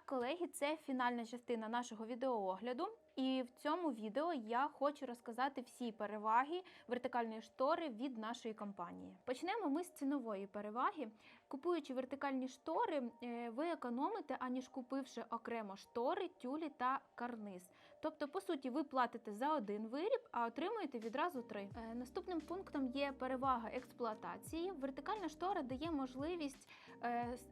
колеги, це фінальна частина нашого відеоогляду. І в цьому відео я хочу розказати всі переваги вертикальної штори від нашої компанії. Почнемо ми з цінової переваги. Купуючи вертикальні штори, е, ви економите, аніж купивши окремо штори, тюлі та карниз. Тобто, по суті, ви платите за один виріб, а отримуєте відразу три. Е, Наступним пунктом є перевага експлуатації. Вертикальна штора дає можливість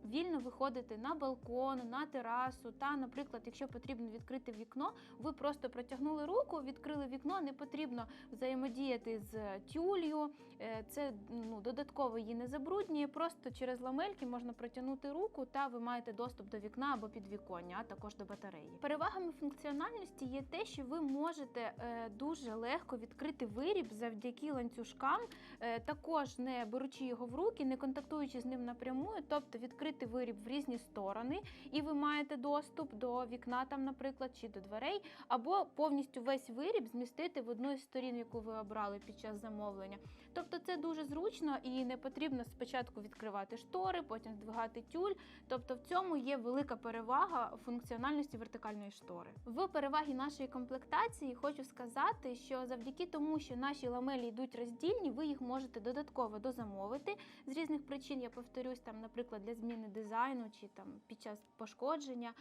вільно виходити на балкон, на терасу. Та, наприклад, якщо потрібно відкрити вікно, ви просто протягнули руку, відкрили вікно, не потрібно взаємодіяти з тюлью. Е, Це ну, додатково її не забруднює. Просто через ламельки можна протягнути руку, та ви маєте доступ до вікна або підвіконня, а також до батареї. Перевагами функціональності є те, що ви можете е, дуже легко відкрити виріб завдяки ланцюжкам, е, також не беручи його в руки, не контактуючи з ним напряму, тобто відкрити виріб в різні сторони, і ви маєте доступ до вікна, там, наприклад, чи до дверей, або повністю весь виріб змістити в одну із сторін, яку ви обрали під час замовлення. Тобто це дуже зручно і не потрібно спочатку відкривати штори, потім здвигати тюль. Тобто в цьому є велика перевага функціональності вертикальної штори. В перевагі нашої комплектації хочу сказати, що завдяки тому, що наші ламелі йдуть роздільні, ви їх можете додатково дозамовити з різних причин. Я повторюсь, там, наприклад, для зміни дизайну чи там під час пошкодження.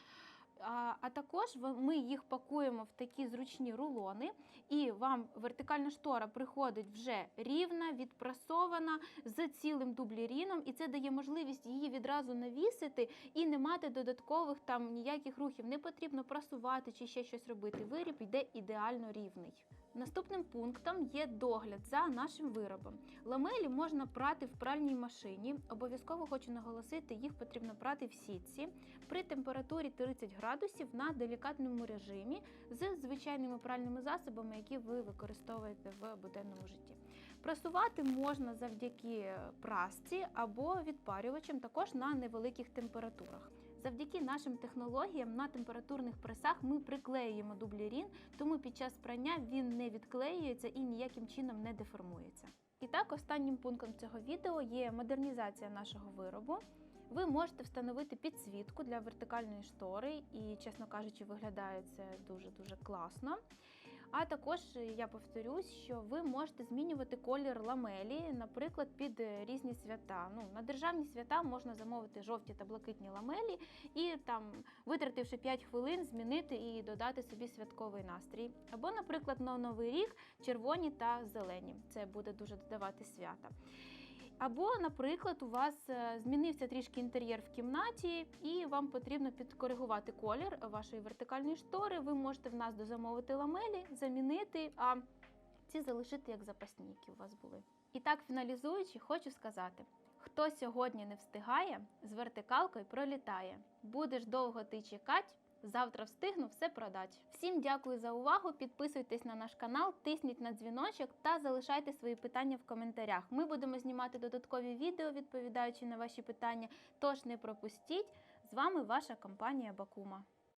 А, а також ми їх пакуємо в такі зручні рулони, і вам вертикальна штора приходить вже рівна, відпрасована з цілим дубліріном, і це дає можливість її відразу навісити і не мати додаткових там ніяких рухів. Не потрібно прасувати чи ще щось робити. Виріб йде ідеально рівний. Наступним пунктом є догляд за нашим виробом. Ламелі можна прати в пральній машині. Обов'язково хочу наголосити, їх потрібно прати в сітці при температурі 30 градусів на делікатному режимі з звичайними пральними засобами, які ви використовуєте в буденному житті. Прасувати можна завдяки прасці або відпарювачам, також на невеликих температурах. Завдяки нашим технологіям на температурних пресах ми приклеюємо дублірін, тому під час прання він не відклеюється і ніяким чином не деформується. І так, останнім пунктом цього відео є модернізація нашого виробу. Ви можете встановити підсвітку для вертикальної штори, і, чесно кажучи, виглядає це дуже-дуже класно. А також я повторюсь, що ви можете змінювати колір ламелі, наприклад, під різні свята. Ну, на державні свята можна замовити жовті та блакитні ламелі і там, витративши 5 хвилин, змінити і додати собі святковий настрій. Або, наприклад, на новий рік червоні та зелені. Це буде дуже додавати свята. Або, наприклад, у вас е, змінився трішки інтер'єр в кімнаті, і вам потрібно підкоригувати колір вашої вертикальної штори. Ви можете в нас дозамовити ламелі, замінити, а ці залишити як запасні, які у вас були. І так, фіналізуючи, хочу сказати: хто сьогодні не встигає, з вертикалкою пролітає. Будеш довго ти чекать. Завтра встигну все продати. Всім дякую за увагу. Підписуйтесь на наш канал, тисніть на дзвіночок та залишайте свої питання в коментарях. Ми будемо знімати додаткові відео, відповідаючи на ваші питання. Тож не пропустіть. З вами ваша компанія Бакума.